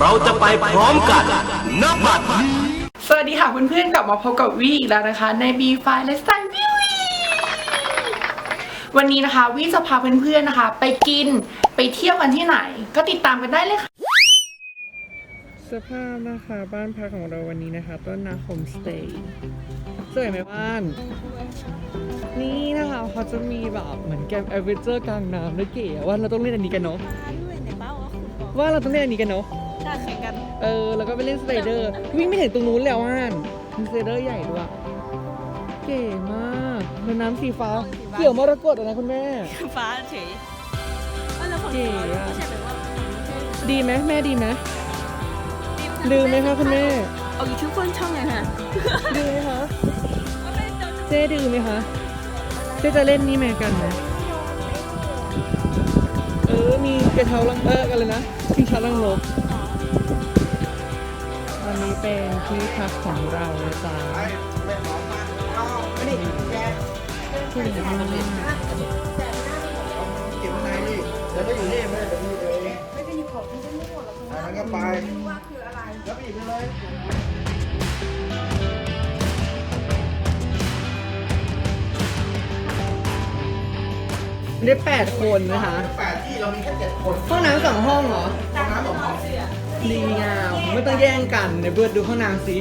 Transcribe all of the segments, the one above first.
เราจะไปพร้อมกันณบัดนี้สวัสดีค่ะเพื่อนๆกลับมาพบกับวีอีกแล้วนะคะ ใน B f i และสไตล์วิววันนี้นะคะวีจะพาเพื่อนๆนะคะ ไปกินไปเที่ยวกันที่ไหน ก็ติดตามกันได้เลยค่ะสภาพนะคะบ้านพักของเราวันนี้นะคะ ต้นนาโฮมสเตย์สวยไหมบ้าน นี่นะคะเขาจะมีแบบเหมือนแกมแอดเวนเจอร์กลางน้ำด้วยเก๋อะว่าเราต้องเล่นอันนี้กันเนาะด้วยในเป้า ว่าคุณบอกว่าเราต้องเล่นอันนี้กันเนาะจะแข่งกัน เออแล้วก็ไปเล่นสไลเดอร์วิ่งไม่ถึงตรงนู้นแล้วอ่านมีสไลเดอร์ใหญ่ด้วยเก๋มากเป็นน้ำสีฟ้าเขียวมรกตอะนะคุณแม่ฟ้าเฉยเออแล้วฝั่งเก๋นู้นอะไม่ใช่แบบว่าฝั่งนู้นใช่ดีไหมแม่ดีไหมลืมไหมคะคุณแม่เอาอยู่ทุกคนช่องไงฮะดื้อไหมคะเจ๊ดื้อไหมคะเจ๊จะเล่นนี่ไหมกันไหมเออมีกระเช้าลังเออกันเลยนะ ชิงช้าลังลบวันนี้เป็นที่พักของเรานะจ๊ะที่ดีมากเก็บไว้ไหนนี่เดี๋ยวก็อยู่นี่ไม่ได้เดี๋ยวมีเองไม่ได้หยิบของที่ฉันไม่หมดหรอกอันนั้นก็ไปไม่รู้ว่าคืออะไรแล้วไปหยิบไปเลยได้แปดคนนะคะแปดที่ เรามีแค่เจ็ดคนห้องน้ำสองห้องเหรอ ห้องน้ำสองห้องดีงามไม่ต้องแย่งกันเดี๋ยวเบิร์ดดูห้องน้ำสิ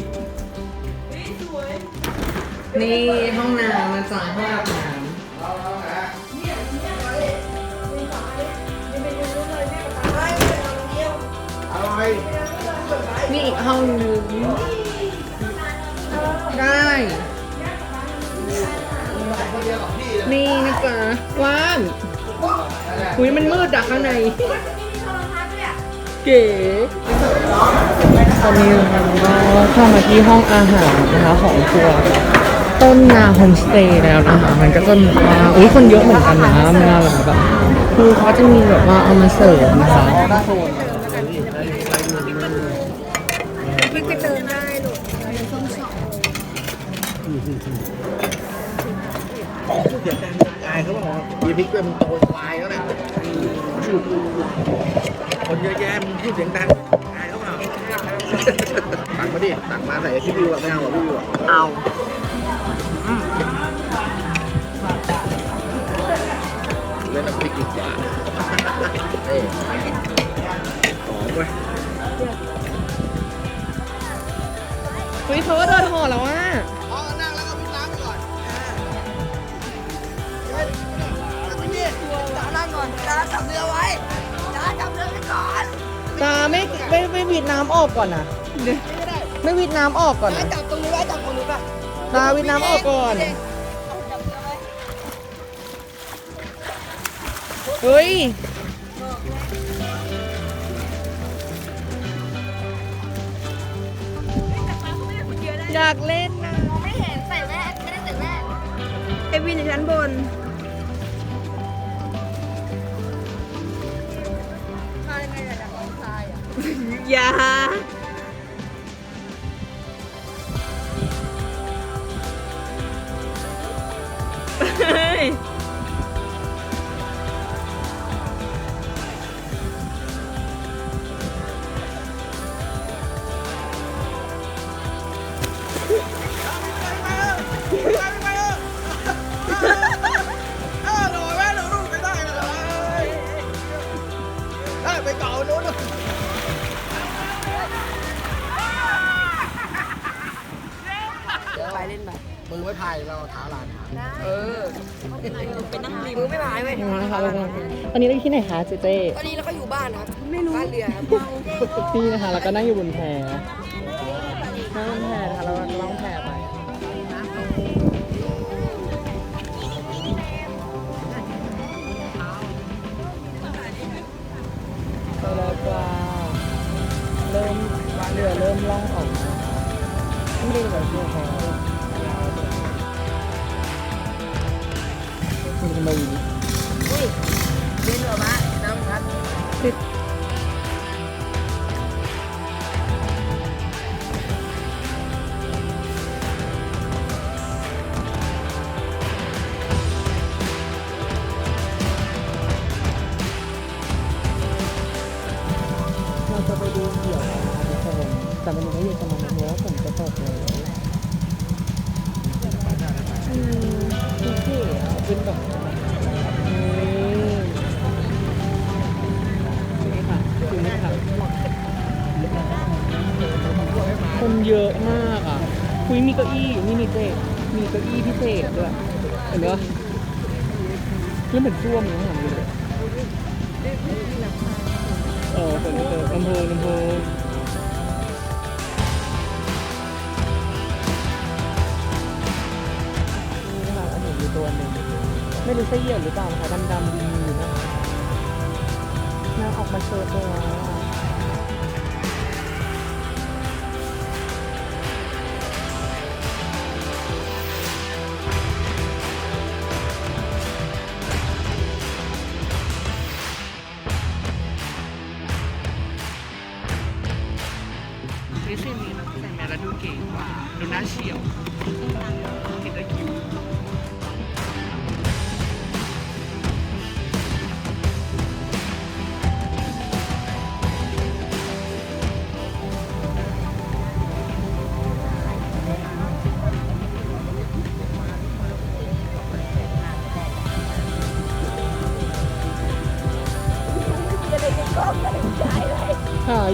นี่ห้องน้ำนะจ๊ะห้องอาบน้เราเรานะอะไรำนี่อีกห้องนึงได้ คนเดียวกับพี่เลยนี่นะจ๊ะว่าน อุ้ยมันมืดอะข้างใน เก๋ตอนนี้เราก็เข้ามาที่ห้องอาหารนะคะของครัวต้นนาโฮมสเตย์แล้วนะคะมันก็จะมีว่าอุ้ยคนเยอะเหมือนกันนะเวลาแบบแบบคือเขาจะมีแบบว่าเอามาเสิร์ฟนะคะอายเขาบอกว่ามีพริกเป็นโตควายเขาเนี่ย คนเยอะแยะมึงพูดเสียงดังอายเขาเปล่าตักมาดิตักมาใส่พี่วิวอะไม่เอาหรอพี่วิวอะเอาเล่นน้ำพริกดีกว่าเอ้ยหอมเว้ยเฮ้ยเขาก็เดินห่อแล้วอะ จะจับเรือไว้จะจับเรือไปก่อนตาไม่ไม่ไม่วิดน้ำออกก่อนนะไม่วิดน้ำออกก่อนนะจับตรงนี้ไว้จับตรงนี้ป่ะตาวิดน้ำออกก่อนเฮ้ยอยากเล่นนะไม่เห็นใส่แว่นไม่ได้ใส่แว่น เอวินอยู่ชั้นบน อย่า ไว้พายเราเท้าลาน เออเป็นนั่งริมไม่พายเว้ยมานะคะเรากำลังตอนนี้เราอยู่ที่ไหนคะเจเจตอนนี้เราก็อยู่บ้านครับไม่รู้บ้านเรือครับนี่นะคะเราก็นั่งอยู่บนแพนั่งบนแพ ครับติดเราจะไปดูเดี่ยวก็อยู่ตรงนั้นเพราะว่าผมจะตกเลยอืมคือเท่อเป็นแบบ คนเยอะมากอะคุยมีเก้าอี้นี่มีเก้มีเก้าอี้พิเศษด้วยเห็นไหมวะแล้วเหมือนซ่วมอย่างหลังเลยเออฝนตกลำโพงลำโพงนี่นะคะอันนี้อยู่ตัวหนึ่งไม่รู้ใช่เหยี่ยวหรือเปล่าคะดำๆดีอยู่นะคะนางออกมาโชว์ตัว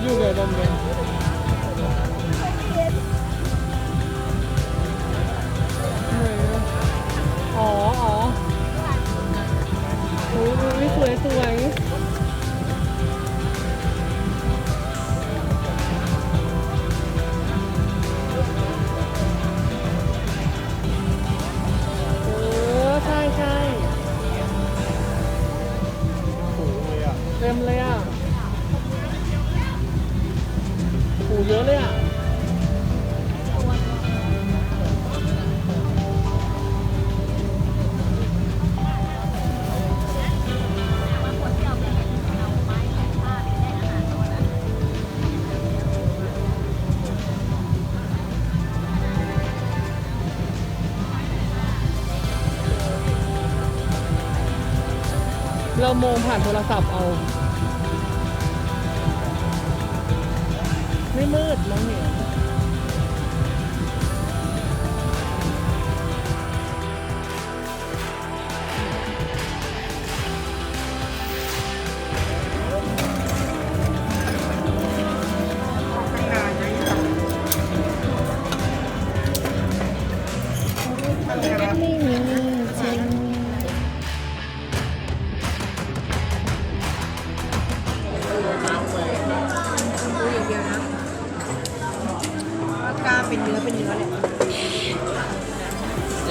หาอยู่ เรามองผ่านโทรศัพท์เอา ไม่มืดมองเห็น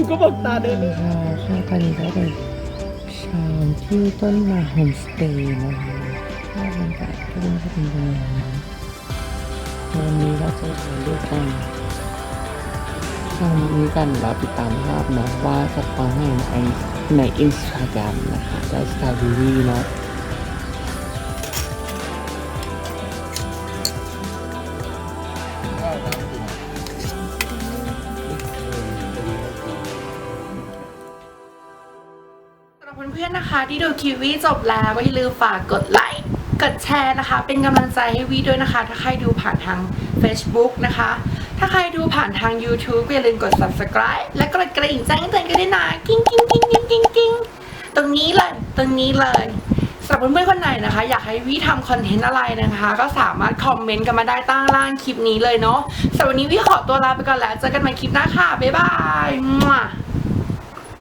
กูก็บอกตาเดินเลยค่ะค่ะตอนนี้ก็เป็นช้าที่ต้นมาโฮมสเตย์นะคะภาพบรรยากาศก็จะเป็นประมาณนี้วันนี้เราจะถ่ายรูปกันทำนี้กันเราติดตามภาพนะว่าจะปอยให้ในในอินสตาแกรมนะคะได้สไตล์ดีวีเนาะสำหรับ พื่อนๆนะคะ ที่ดูคิวีจบแล้วก็อย่าลืมฝากกดไลค์กดแชร์นะคะ เป็นกำลังใจให้วีด้วยนะคะ ถ้าใครดูผ่านทาง Facebook นะคะ ถ้าใครดูผ่านทาง YouTube ก็อย่าลืมกด subscribe และกดกระดิ่งแจ้งเตือนกันด้วยนะกิ้งกิ้งกิ้งกิ้งกิ้งกิ้งตรงนี้เลยตรงนี้เลยสำหรับเพื่อนๆคนไหนนะคะ อยากให้วีทำคอนเทนต์อะไรนะคะ ก็สามารถคอมเมนต์กันมาได้ใต้ล่างคลิปนี้เลยเนาะสำหรับวันนี้วีขอตัวลาไปก่อนแล้วเจอกันใหม่คลิปหน้าค่ะบ๊ายบายมั่